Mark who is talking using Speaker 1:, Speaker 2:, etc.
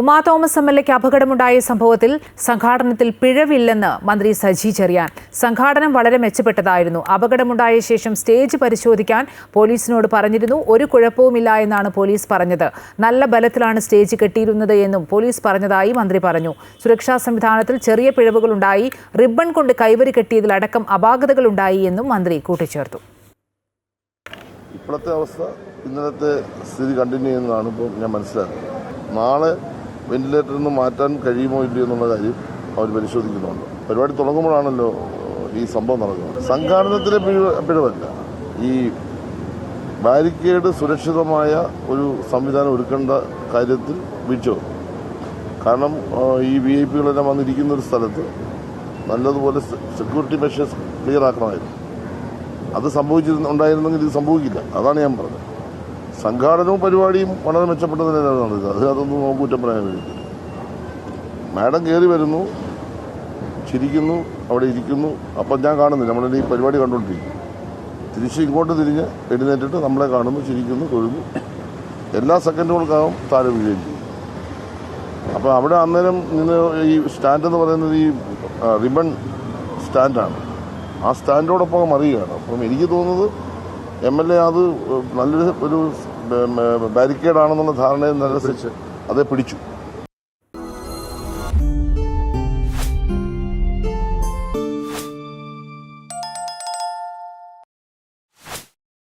Speaker 1: Uma Thomas M L എക്ക് അപകടമുണ്ടായ സംഭവത്തിൽ സംഘാടനത്തിൽ പിഴവില്ലെന്ന് മന്ത്രി സജി ചെറിയാൻ. സംഘാടനം വളരെ മെച്ചപ്പെട്ടതായിരുന്നു. അപകടമുണ്ടായ ശേഷം സ്റ്റേജ് പരിശോധിക്കാൻ പോലീസിനോട് പറഞ്ഞിരുന്നു. ഒരു കുഴപ്പവുമില്ല എന്നാണ് പോലീസ് പറഞ്ഞത്. നല്ല ബലത്തിലാണ് സ്റ്റേജ് കെട്ടിയിരുന്നത് എന്നും പോലീസ് പറഞ്ഞതായി മന്ത്രി പറഞ്ഞു. സുരക്ഷാ സംവിധാനത്തിൽ ചെറിയ പിഴവുകളുണ്ടായി. റിബൺ കൊണ്ട് കൈവരി കെട്ടിയതിലടക്കം അപാകതകളുണ്ടായി എന്നും മന്ത്രി കൂട്ടിച്ചേർത്തു.
Speaker 2: ഇപ്പോഴത്തെ അവസ്ഥ ഇന്നലത്തെ സ്ഥിതി കണ്ടിന്യൂ ചെയ്യുന്നതാണ് ഇപ്പോൾ ഞാൻ മനസ്സിലാക്കുന്നത്. നാളെ വെന്റിലേറ്ററിൽ നിന്ന് മാറ്റാൻ കഴിയുമോ ഇല്ലയോ എന്നുള്ള കാര്യം അവർ പരിശോധിക്കുന്നുണ്ട്. പരിപാടി തുടങ്ങുമ്പോഴാണല്ലോ ഈ സംഭവം നടക്കുന്നത്. സംഘാടനത്തിലെ പിഴവ് പിഴവല്ല. ഈ ബാരിക്കേഡ് സുരക്ഷിതമായ ഒരു സംവിധാനം ഒരുക്കേണ്ട കാര്യത്തിൽ വീഴ്ച വന്നു. കാരണം ഈ വി ഐ പികളെല്ലാം വന്നിരിക്കുന്ന ഒരു സ്ഥലത്ത് നല്ലതുപോലെ സെക്യൂരിറ്റി മെഷേഴ്സ് ക്ലിയർ ആക്കണമായിരുന്നു. അത് സംഭവിച്ചിരുന്നു ഉണ്ടായിരുന്നെങ്കിൽ ഇത് സംഭവിക്കില്ല. അതാണ് ഞാൻ പറഞ്ഞത്. സംഘാടനവും പരിപാടിയും വളരെ മെച്ചപ്പെട്ട നിലയിലാണ് നടക്കുക അത് അതൊന്നും നമുക്ക് കുറ്റം പറയാൻ കഴിയില്ല. മാഡം കയറി വരുന്നു ചിരിക്കുന്നു അവിടെ ഇരിക്കുന്നു. അപ്പം ഞാൻ കാണുന്നില്ല. നമ്മുടെ ഈ പരിപാടി കണ്ടുകൊണ്ടിരിക്കും തിരിച്ച് ഇങ്ങോട്ട് തിരിഞ്ഞ് എഴുന്നേറ്റിട്ട് നമ്മളെ കാണുന്നു ചിരിക്കുന്നു തൊഴുന്നു. എല്ലാ സെക്കൻഡുകൾക്കാവും താഴെ വീഴുകയും ചെയ്യും അപ്പോൾ അവിടെ അന്നേരം നിന്ന് ഈ സ്റ്റാൻഡ് എന്ന് പറയുന്നത് ഈ റിബൺ സ്റ്റാൻഡാണ്. ആ സ്റ്റാൻഡോടൊപ്പം അറിയുകയാണ് അപ്പം എനിക്ക് തോന്നുന്നത് എം എൽ എ അത് നല്ലൊരു ഒരു ബാരിക്കേഡ് ആണെന്നുള്ള ധാരണയിൽ നല്ല അതേ പിടിച്ചു.